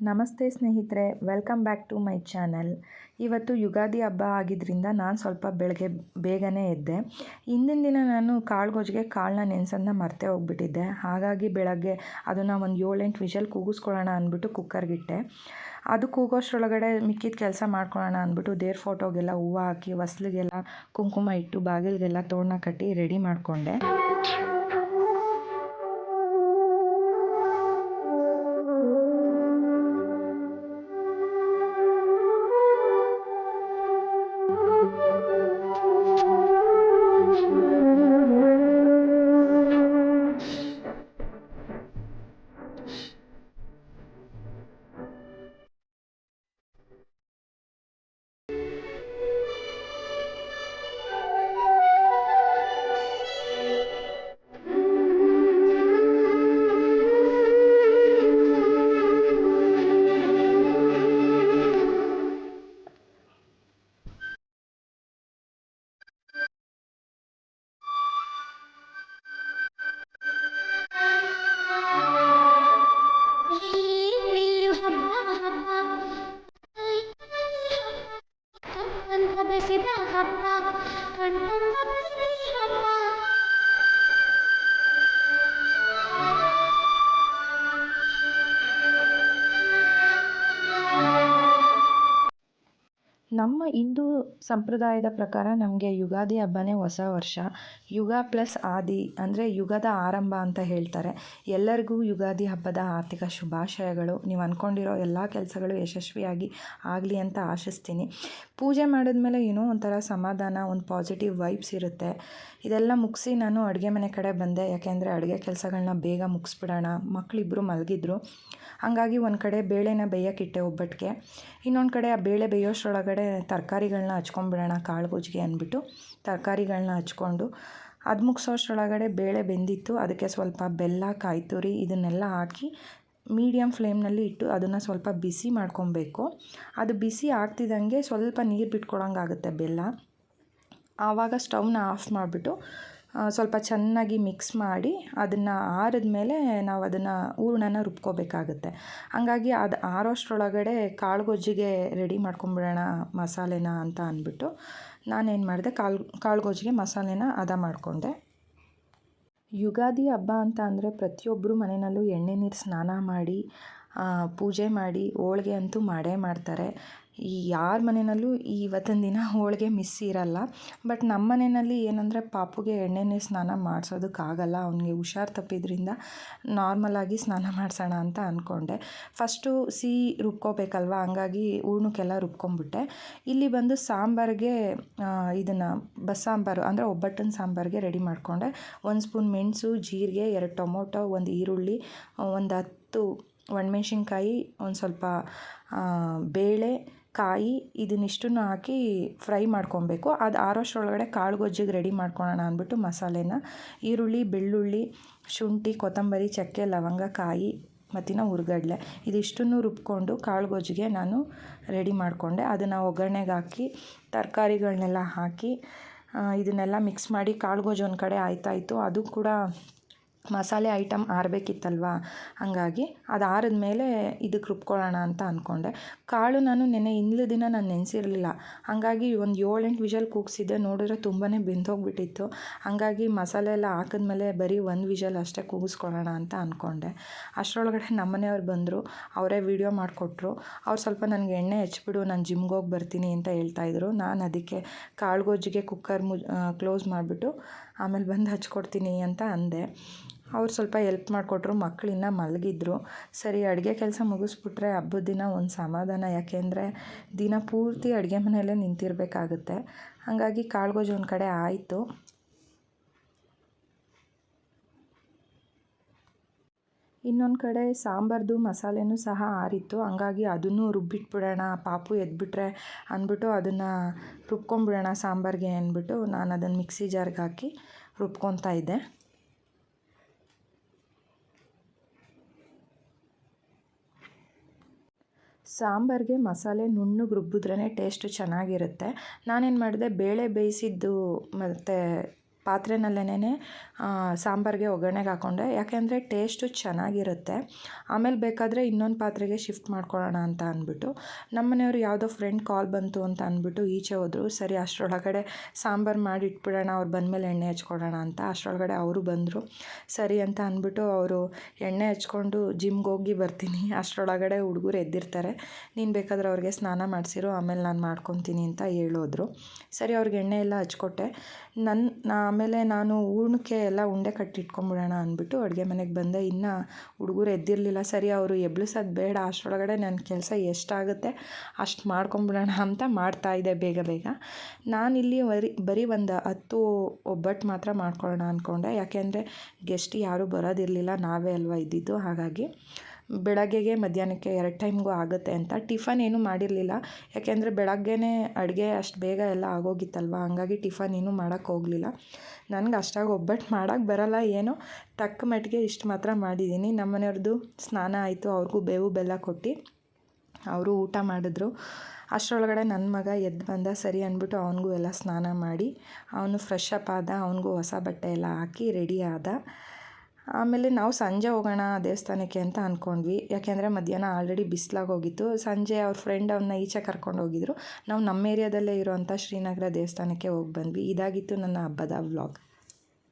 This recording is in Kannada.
ನಮಸ್ತೆ ಸ್ನೇಹಿತರೆ welcome back to my channel ಇವತ್ತು ಯುಗಾದಿ ಹಬ್ಬ ಆಗಿದ್ದರಿಂದ ನಾನು ಸ್ವಲ್ಪ ಬೆಳಗ್ಗೆ ಬೇಗನೆ ಎದ್ದೆ. ಹಿಂದಿನ ದಿನ ನಾನು ಕಾಳು ಗೊಜ್ಜಿಗೆ ಕಾಳನ್ನ ನೆನೆಸೋದನ್ನ ಮರ್ತೆ ಹೋಗ್ಬಿಟ್ಟಿದ್ದೆ. ಹಾಗಾಗಿ ಬೆಳಗ್ಗೆ ಅದನ್ನು ಒಂದು ಏಳೆಂಟು ವಿಷಲ್ ಕೂಗಿಸ್ಕೊಳ್ಳೋಣ ಅಂದ್ಬಿಟ್ಟು ಕುಕ್ಕರ್ಗಿಟ್ಟೆ. ಅದು ಕೂಗೋಷ್ಟ್ರೊಳಗಡೆ ಮಿಕ್ಕಿದ ಕೆಲಸ ಮಾಡ್ಕೊಳ್ಳೋಣ ಅಂದ್ಬಿಟ್ಟು ದೇವ್ರ ಫೋಟೋಗೆಲ್ಲ ಹೂವು ಹಾಕಿ ಹೊಸ್ಲಿಗೆಲ್ಲ ಕುಂಕುಮ ಇಟ್ಟು, ಬಾಗಿಲಿಗೆಲ್ಲ ತೋರಣ ಕಟ್ಟಿ ರೆಡಿ ಮಾಡಿಕೊಂಡೆ. ನಮ್ಮ ಹಿಂದೂ ಸಂಪ್ರದಾಯದ ಪ್ರಕಾರ ನಮಗೆ ಯುಗಾದಿ ಹಬ್ಬನೇ ಹೊಸ ವರ್ಷ. ಯುಗ ಪ್ಲಸ್ ಆದಿ ಅಂದರೆ ಯುಗದ ಆರಂಭ ಅಂತ ಹೇಳ್ತಾರೆ. ಎಲ್ಲರಿಗೂ ಯುಗಾದಿ ಹಬ್ಬದ ಆರ್ಥಿಕ ಶುಭಾಶಯಗಳು. ನೀವು ಅಂದ್ಕೊಂಡಿರೋ ಎಲ್ಲ ಕೆಲಸಗಳು ಯಶಸ್ವಿಯಾಗಿ ಆಗಲಿ ಅಂತ ಆಶಿಸ್ತೀನಿ. ಪೂಜೆ ಮಾಡಿದ್ಮೇಲೆ ಏನೋ ಒಂಥರ ಸಮಾಧಾನ, ಒಂದು ಪಾಸಿಟಿವ್ ವೈಬ್ಸ್ ಇರುತ್ತೆ. ಇದೆಲ್ಲ ಮುಗಿಸಿ ನಾನು ಅಡುಗೆ ಮನೆ ಕಡೆ ಬಂದೆ. ಯಾಕೆಂದರೆ ಅಡುಗೆ ಕೆಲಸಗಳನ್ನ ಬೇಗ ಮುಗಿಸ್ಬಿಡೋಣ. ಮಕ್ಕಳಿಬ್ಬರು ಮಲಗಿದ್ರು. ಹಾಗಾಗಿ ಒಂದು ಕಡೆ ಬೇಳೆನ ಬೇಯೋಕ್ಕಿಟ್ಟೆ ಒಬ್ಬಟ್ಟಿಗೆ ಇನ್ನೊಂದು ಕಡೆ ಆ ಬೇಳೆ ಬೇಯೋಷ್ಟರೊಳಗಡೆ ತರಕಾರಿಗಳ್ನ ಹಚ್ಕೊಂಬಿಡೋಣ ಕಾಳು ಗೊಜ್ಜಿಗೆ ಅಂದ್ಬಿಟ್ಟು ತರಕಾರಿಗಳ್ನ ಹಚ್ಕೊಂಡು ಅದು ಮುಗಿಸೋಷ್ಟ್ರೊಳಗಡೆ ಬೇಳೆ ಬೆಂದಿತ್ತು. ಅದಕ್ಕೆ ಸ್ವಲ್ಪ ಬೆಲ್ಲ ಕಾಯಿ ತುರಿ ಇದನ್ನೆಲ್ಲ ಹಾಕಿ ಮೀಡಿಯಮ್ ಫ್ಲೇಮ್ನಲ್ಲಿ ಇಟ್ಟು ಅದನ್ನು ಸ್ವಲ್ಪ ಬಿಸಿ ಮಾಡ್ಕೊಬೇಕು. ಅದು ಬಿಸಿ ಆಗ್ತಿದ್ದಂಗೆ ಸ್ವಲ್ಪ ನೀರು ಬಿಟ್ಕೊಳಂಗಾಗುತ್ತೆ ಬೆಲ್ಲ. ಆವಾಗ ಸ್ಟವ್ನ ಆಫ್ ಮಾಡಿಬಿಟ್ಟು ಸ್ವಲ್ಪ ಚೆನ್ನಾಗಿ ಮಿಕ್ಸ್ ಮಾಡಿ ಅದನ್ನು ಆರಿದ ಮೇಲೆ ನಾವು ಅದನ್ನು ಹೂರ್ಣನ ರುಬ್ಕೋಬೇಕಾಗುತ್ತೆ. ಹಾಗಾಗಿ ಅದು ಆರೋಷ್ಟ್ರೊಳಗಡೆ ಕಾಳು ಗೊಜ್ಜಿಗೆ ರೆಡಿ ಮಾಡ್ಕೊಂಬಿಡೋಣ ಮಸಾಲೆನ ಅಂತ ಅಂದ್ಬಿಟ್ಟು ನಾನೇನು ಮಾಡಿದೆ, ಕಾಳು ಕಾಳು ಗೊಜ್ಜಿಗೆ ಮಸಾಲೆನ ಅದ ಮಾಡಿಕೊಂಡೆ. ಯುಗಾದಿ ಹಬ್ಬ ಅಂತ ಅಂದರೆ ಪ್ರತಿಯೊಬ್ಬರು ಮನೆಯಲ್ಲೂ ಎಣ್ಣೆ ನೀರು ಸ್ನಾನ ಮಾಡಿ ಪೂಜೆ ಮಾಡಿ, ಹೋಳಿಗೆ ಅಂತೂ ಮಾಡೇ ಮಾಡ್ತಾರೆ. ಈ ಯಾರ ಮನೆಯಲ್ಲೂ ಇವತ್ತಿನ ದಿನ ಹೋಳಿಗೆ ಮಿಸ್ ಇರಲ್ಲ. ಬಟ್ ನಮ್ಮ ಮನೆಯಲ್ಲಿ ಏನಂದರೆ ಪಾಪುಗೆ ಎಣ್ಣೆನೇ ಸ್ನಾನ ಮಾಡಿಸೋದಕ್ಕಾಗಲ್ಲ. ಅವನಿಗೆ ಹುಷಾರು ತಪ್ಪಿದ್ರಿಂದ ನಾರ್ಮಲಾಗಿ ಸ್ನಾನ ಮಾಡಿಸೋಣ ಅಂತ ಅಂದ್ಕೊಂಡೆ ಫಸ್ಟು ಸಿಹಿ ರುಬ್ಕೋಬೇಕಲ್ವ? ಹಂಗಾಗಿ ಹೂರ್ಣಕ್ಕೆಲ್ಲ ರುಬ್ಕೊಂಬಿಟ್ಟೆ. ಇಲ್ಲಿ ಬಂದು ಸಾಂಬಾರಿಗೆ ಇದನ್ನು ಬಸ್ಸಾಂಬಾರು ಅಂದರೆ ಒಬ್ಬಟ್ಟಿನ ಸಾಂಬಾರಿಗೆ ರೆಡಿ ಮಾಡಿಕೊಂಡೆ. ಒಂದು ಸ್ಪೂನ್ ಮೆಣಸು, ಜೀರಿಗೆ, ಎರಡು ಟೊಮೊಟೊ, ಒಂದು ಈರುಳ್ಳಿ, ಒಂದು ಹತ್ತು ಒಣಮೆಣ್ಸಿನ್ಕಾಯಿ, ಒಂದು ಸ್ವಲ್ಪ ಬೇಳೆ ಕಾಯಿ ಇದನ್ನಿಷ್ಟನ್ನು ಹಾಕಿ ಫ್ರೈ ಮಾಡ್ಕೊಬೇಕು. ಅದು ಆರೋಷ್ಟ್ರೊಳಗಡೆ ಕಾಳು ಗೊಜ್ಜಿಗೆ ರೆಡಿ ಮಾಡ್ಕೊಳ್ಳೋಣ ಅಂದ್ಬಿಟ್ಟು ಮಸಾಲೆನ. ಈರುಳ್ಳಿ, ಬೆಳ್ಳುಳ್ಳಿ, ಶುಂಠಿ, ಕೊತ್ತಂಬರಿ, ಚಕ್ಕೆ, ಲವಂಗ, ಕಾಯಿ ಮತ್ತಿನ ಹುರ್ಗಡ್ಲೆ ಇದಿಷ್ಟನ್ನು ರುಬ್ಕೊಂಡು ಕಾಳು ಗೊಜ್ಜಿಗೆ ನಾನು ರೆಡಿ ಮಾಡಿಕೊಂಡೆ. ಅದನ್ನು ಒಗ್ಗರಣೆಗೆ ಹಾಕಿ ತರಕಾರಿಗಳನ್ನೆಲ್ಲ ಹಾಕಿ ಇದನ್ನೆಲ್ಲ ಮಿಕ್ಸ್ ಮಾಡಿ ಕಾಳು ಗೊಜ್ಜು ಒಂದು ಕಡೆ ಆಯ್ತಾಯಿತ್ತು ಅದು ಕೂಡ ಮಸಾಲೆ ಐಟಮ್ ಆರಬೇಕಿತ್ತಲ್ವ? ಹಾಗಾಗಿ ಅದು ಆರಿದ್ಮೇಲೆ ಇದಕ್ಕೆ ರುಬ್ಕೊಳ್ಳೋಣ ಅಂತ ಅಂದ್ಕೊಂಡೆ ಕಾಳು ನಾನು ನೆನೆ ಹಿಂದಿನ ದಿನ ನಾನು ನೆನೆಸಿರಲಿಲ್ಲ. ಹಾಗಾಗಿ ಒಂದು ಏಳೆಂಟು ವಿಷಲ್ ಕೂಗಿಸಿದ್ದೆ ನೋಡಿದ್ರೆ ತುಂಬಾ ಬೆಂದೋಗ್ಬಿಟ್ಟಿತ್ತು. ಹಾಗಾಗಿ ಮಸಾಲೆ ಎಲ್ಲ ಹಾಕಿದ್ಮೇಲೆ ಬರೀ ಒಂದು ವಿಷಲ್ ಅಷ್ಟೇ ಕೂಗಿಸ್ಕೊಳ್ಳೋಣ ಅಂತ ಅಂದ್ಕೊಂಡೆ ಅಷ್ಟರೊಳಗಡೆ ನಮ್ಮನೆಯವ್ರು ಬಂದರು. ಅವರೇ ವೀಡಿಯೋ ಮಾಡಿಕೊಟ್ರು. ಅವ್ರು ಸ್ವಲ್ಪ ನನಗೆ ಎಣ್ಣೆ ಹಚ್ಬಿಡು, ನಾನು ಜಿಮ್ಗೆ ಹೋಗಿ ಬರ್ತೀನಿ ಅಂತ ಹೇಳ್ತಾಯಿದ್ರು ನಾನು ಅದಕ್ಕೆ ಕಾಳು ಗೊಜ್ಜಿಗೆ ಕುಕ್ಕರ್ ಮು ಕ್ಲೋಸ್ ಮಾಡಿಬಿಟ್ಟು ಆಮೇಲೆ ಬಂದು ಹಚ್ಕೊಡ್ತೀನಿ ಅಂತ ಅಂದೆ. ಅವ್ರು ಸ್ವಲ್ಪ ಎಲ್ಪ್ ಮಾಡಿಕೊಟ್ರು, ಮಕ್ಳು ಇನ್ನೂ ಮಲಗಿದ್ರು. ಸರಿ, ಅಡುಗೆ ಕೆಲಸ ಮುಗಿಸ್ಬಿಟ್ರೆ ಹಬ್ಬದ ದಿನ ಒಂದು ಸಮಾಧಾನ. ಯಾಕೆಂದರೆ ದಿನ ಪೂರ್ತಿ ಅಡುಗೆ ಮನೆಯಲ್ಲೇ ನಿಂತಿರಬೇಕಾಗುತ್ತೆ. ಹಾಗಾಗಿ ಕಾಳು ಗೊಜ್ಜು ಒಂದು ಕಡೆ ಆಯಿತು. ಇನ್ನೊಂದು ಕಡೆ ಸಾಂಬಾರ್ದು ಮಸಾಲೆನೂ ಸಹ ಆರಿತ್ತು. ಹಂಗಾಗಿ ಅದನ್ನು ರುಬ್ಬಿಟ್ಬಿಡೋಣ, ಪಾಪು ಎದ್ಬಿಟ್ರೆ ಅಂದ್ಬಿಟ್ಟು ಅದನ್ನು ರುಬ್ಕೊಂಬಿಡೋಣ ಸಾಂಬಾರಿಗೆ ಅಂದ್ಬಿಟ್ಟು ನಾನು ಅದನ್ನು ಮಿಕ್ಸಿ ಜಾರ್ಗೆ ಹಾಕಿ ರುಬ್ಕೊತಾ ಇದ್ದೆ. ಸಾಂಬಾರಿಗೆ ಮಸಾಲೆ ನುಣ್ಣಗೆ ರುಬ್ಬಿದ್ರೇ ಟೇಸ್ಟು ಚೆನ್ನಾಗಿರುತ್ತೆ. ನಾನೇನು ಮಾಡಿದೆ, ಬೇಳೆ ಬೇಯಿಸಿದ್ದು ಮತ್ತು ಪಾತ್ರೆನಲ್ಲೇ ಸಾಂಬಾರಿಗೆ ಒಗ್ಗರಣೆಗೆ ಹಾಕ್ಕೊಂಡೆ ಯಾಕೆಂದರೆ ಟೇಸ್ಟು ಚೆನ್ನಾಗಿರುತ್ತೆ. ಆಮೇಲೆ ಬೇಕಾದರೆ ಇನ್ನೊಂದು ಪಾತ್ರೆಗೆ ಶಿಫ್ಟ್ ಮಾಡ್ಕೊಳ್ಳೋಣ ಅಂತ ಅಂದ್ಬಿಟ್ಟು. ನಮ್ಮ ಮನೆಯವ್ರು ಯಾವುದೋ ಫ್ರೆಂಡ್ ಕಾಲ್ ಬಂತು ಅಂತ ಅಂದ್ಬಿಟ್ಟು ಈಚೆ ಹೋದರು. ಸರಿ, ಅಷ್ಟರೊಳಗಡೆ ಸಾಂಬಾರು ಮಾಡಿ ಇಟ್ಬಿಡೋಣ, ಅವ್ರು ಬಂದಮೇಲೆ ಎಣ್ಣೆ ಹಚ್ಕೊಡೋಣ ಅಂತ ಅಷ್ಟರೊಳಗಡೆ ಅವರು ಬಂದರು. ಸರಿ ಅಂತ ಅಂದ್ಬಿಟ್ಟು ಅವರು ಎಣ್ಣೆ ಹಚ್ಕೊಂಡು ಜಿಮ್ಗೆ ಹೋಗಿ ಬರ್ತೀನಿ. ಅಷ್ಟರೊಳಗಡೆ ಹುಡುಗರು ಎದ್ದಿರ್ತಾರೆ. ನೀನು ಬೇಕಾದ್ರೆ ಅವ್ರಿಗೆ ಸ್ನಾನ ಮಾಡಿಸಿರು, ಆಮೇಲೆ ನಾನು ಮಾಡ್ಕೊತೀನಿ ಅಂತ ಹೇಳೋದ್ರು ಸರಿ, ಅವ್ರಿಗೆ ಎಣ್ಣೆ ಎಲ್ಲ ಹಚ್ಕೊಟ್ಟೆ. ನನ್ನ ಆಮೇಲೆ ನಾನು ಊರ್ಣಕ್ಕೆ ಎಲ್ಲ ಉಂಡೆ ಕಟ್ಟಿಟ್ಕೊಂಡ್ಬಿಡೋಣ ಅಂದ್ಬಿಟ್ಟು ಅಡುಗೆ ಮನೆಗೆ ಬಂದೆ. ಇನ್ನು ಹುಡುಗರು ಎದ್ದಿರಲಿಲ್ಲ. ಸರಿ, ಅವರು ಎಬ್ಳಿಸೋದು ಬೇಡ, ಅಷ್ಟರೊಳಗಡೆ ನನ್ನ ಕೆಲಸ ಎಷ್ಟಾಗುತ್ತೆ, ಅಷ್ಟು ಮಾಡ್ಕೊಂಬಿಡೋಣ ಅಂತ ಮಾಡ್ತಾಯಿದ್ದೆ ಬೇಗ ಬೇಗ. ನಾನಿಲ್ಲಿ ಬರೀ ಬರೀ ಒಂದು ಹತ್ತು ಒಬ್ಬಟ್ಟು ಮಾತ್ರ ಮಾಡ್ಕೊಳ್ಳೋಣ ಅಂದ್ಕೊಂಡೆ ಯಾಕೆಂದರೆ ಗೆಸ್ಟ್ ಯಾರೂ ಬರೋದಿರಲಿಲ್ಲ. ನಾವೇ ಅಲ್ವಾ ಇದ್ದಿದ್ದು. ಹಾಗಾಗಿ ಬೆಳಗ್ಗೆಗೆ ಮಧ್ಯಾಹ್ನಕ್ಕೆ ಎರಡು ಟೈಮ್ಗೂ ಆಗುತ್ತೆ ಅಂತ. ಟಿಫನ್ ಏನೂ ಮಾಡಿರಲಿಲ್ಲ. ಯಾಕೆಂದರೆ ಬೆಳಗ್ಗೆನೇ ಅಡುಗೆ ಅಷ್ಟು ಬೇಗ ಎಲ್ಲ ಆಗೋಗಿತ್ತಲ್ವ? ಹಂಗಾಗಿ ಟಿಫನ್ ಏನೂ ಮಾಡೋಕ್ಕೆ ಹೋಗಲಿಲ್ಲ. ನನಗೆ ಅಷ್ಟಾಗಿ ಒಬ್ಬಟ್ಟು ಮಾಡೋಕ್ಕೆ ಬರೋಲ್ಲ ಏನೋ. ತಕ್ಕ ಮಟ್ಟಿಗೆ ಇಷ್ಟು ಮಾತ್ರ ಮಾಡಿದ್ದೀನಿ ನಮ್ಮ ಮನೆಯವ್ರದ್ದು ಸ್ನಾನ ಆಯಿತು. ಅವ್ರಿಗೂ ಬೇವು ಬೆಲ್ಲ ಕೊಟ್ಟು ಅವರು ಊಟ ಮಾಡಿದ್ರು. ಅಷ್ಟರೊಳಗಡೆ ನನ್ನ ಮಗ ಎದ್ದು ಬಂದ ಸರಿ ಅಂದ್ಬಿಟ್ಟು ಅವನಿಗೂ ಎಲ್ಲ ಸ್ನಾನ ಮಾಡಿ, ಅವನು ಫ್ರೆಶ್ ಅಪ್ ಆದ, ಅವನಿಗೂ ಹೊಸ ಬಟ್ಟೆ ಎಲ್ಲ ಹಾಕಿ ರೆಡಿ ಆದ. ಆಮೇಲೆ ನಾವು ಸಂಜೆ ಹೋಗೋಣ ದೇವಸ್ಥಾನಕ್ಕೆ ಅಂತ ಅಂದ್ಕೊಂಡ್ವಿ ಯಾಕೆಂದರೆ ಮಧ್ಯಾಹ್ನ ಆಲ್ರೆಡಿ ಬಿಸಿಲಾಗಿ ಹೋಗಿತ್ತು ಸಂಜೆ ಅವ್ರ ಫ್ರೆಂಡ್ ಅವನ್ನ ಈಚೆ ಕರ್ಕೊಂಡು ಹೋಗಿದ್ರು. ನಾವು ನಮ್ಮ ಏರಿಯಾದಲ್ಲೇ ಇರೋವಂಥ ಶ್ರೀನಗರ ದೇವಸ್ಥಾನಕ್ಕೆ ಹೋಗಿ ಬಂದ್ವಿ. ಇದಾಗಿತ್ತು ನನ್ನ ಹಬ್ಬದ ವ್ಲಾಗ್